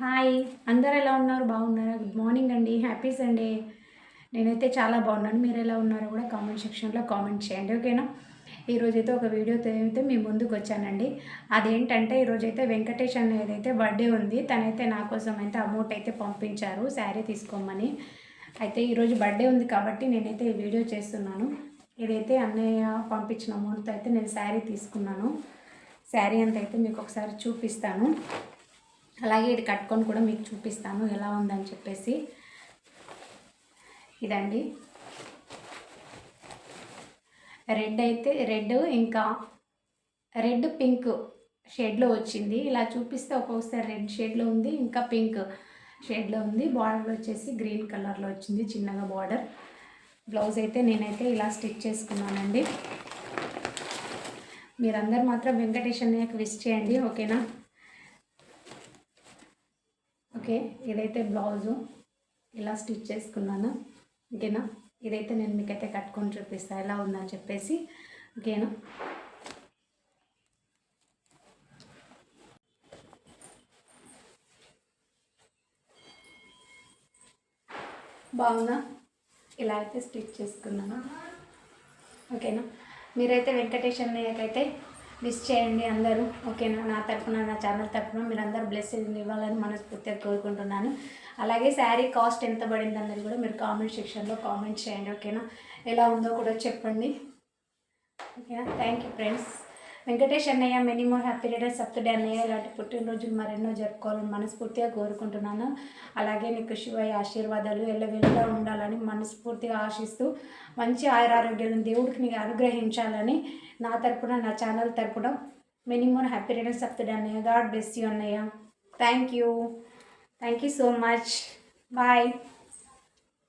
Hi అందరు ఎలా ఉన్నారు? బాగున్నారా? గుడ్ మార్నింగ్ అండి. Happy Sunday. నేనైతే చాలా బాగున్నాను. మీరు ఎలా ఉన్నారో కూడా కామెంట్ సెక్షన్లో కామెంట్ చేయండి ఓకేనా? ఈరోజైతే ఒక వీడియోతో అయితే మీ ముందుకు వచ్చానండి. అదేంటంటే ఈరోజైతే వెంకటేష్ అనేది అయితే బర్త్డే ఉంది తనైతే నా కోసం అయితే అమౌంట్ అయితే పంపించారు శారీ తీసుకోమని. అయితే ఈరోజు బర్త్డే ఉంది కాబట్టి నేనైతే ఈ వీడియో చేస్తున్నాను. ఇదైతే అన్నయ్య పంపించిన అమౌంట్తో అయితే నేను శారీ తీసుకున్నాను. శారీ అంత అయితే మీకు ఒకసారి చూపిస్తాను. అలాగే ఇది కట్టుకొని కూడా మీకు చూపిస్తాను ఎలా ఉందని చెప్పేసి. ఇదండి. రెడ్ అయితే రెడ్ ఇంకా రెడ్ పింక్ షేడ్లో వచ్చింది. ఇలా చూపిస్తే ఒక్కొక్కసారి రెడ్ షేడ్లో ఉంది ఇంకా పింక్ షేడ్లో ఉంది. బార్డర్ వచ్చేసి గ్రీన్ కలర్లో వచ్చింది చిన్నగా బార్డర్ బ్లౌజ్ అయితే నేనైతే ఇలా స్టిచ్ చేసుకున్నానండి. మీరందరూ మాత్రం వెంకటేష్ విష్ చేయండి ఓకేనా? ఓకే ఇదైతే బ్లౌజు. ఇలా స్టిచ్ చేసుకున్నాను. ఓకేనా? ఇదైతే నేను మీకైతే కట్టుకొని చూపిస్తాను ఎలా ఉందని చెప్పేసి. ఓకేనా? బాగుందా? ఇలా అయితే స్టిచ్ చేసుకున్నాను. ఓకేనా? మీరైతే వెంకటేష్ అన్నయ్యకైతే మిస్ చేయండి అందరూ. ఓకేనా? నా తరఫున నా ఛానల్ తరఫున మీరు అందరూ బ్లెస్సింగ్ ఇవ్వాలని మనస్ఫూర్తిగా కోరుకుంటున్నాను. అలాగే శారీ కాస్ట్ ఎంత పడింది అన్నది కూడా మీరు కామెంట్ సెక్షన్లో కామెంట్ చేయండి. ఓకేనా? ఎలా ఉందో కూడా చెప్పండి. ఓకేనా? థ్యాంక్ యూ ఫ్రెండ్స్ వెంకటేష్ అన్నయ్య many more happy returns of అన్నయ్య ఇలాంటి పుట్టినరోజులు మరెన్నో జరుపుకోవాలని మనస్ఫూర్తిగా కోరుకుంటున్నాను. అలాగే నీకు శివయ్య ఆశీర్వాదాలు ఎల్లవెల్లా ఉండాలని మనస్ఫూర్తిగా ఆశిస్తూ మంచి ఆయురారోగ్యాలను దేవుడికి నీకు అనుగ్రహించాలని నా తరపున నా ఛానల్ తరపున many more happy returns of అన్నయ్య. గాడ్ బ్లెస్ యూ అన్నయ్య. Thank you thank you so much bye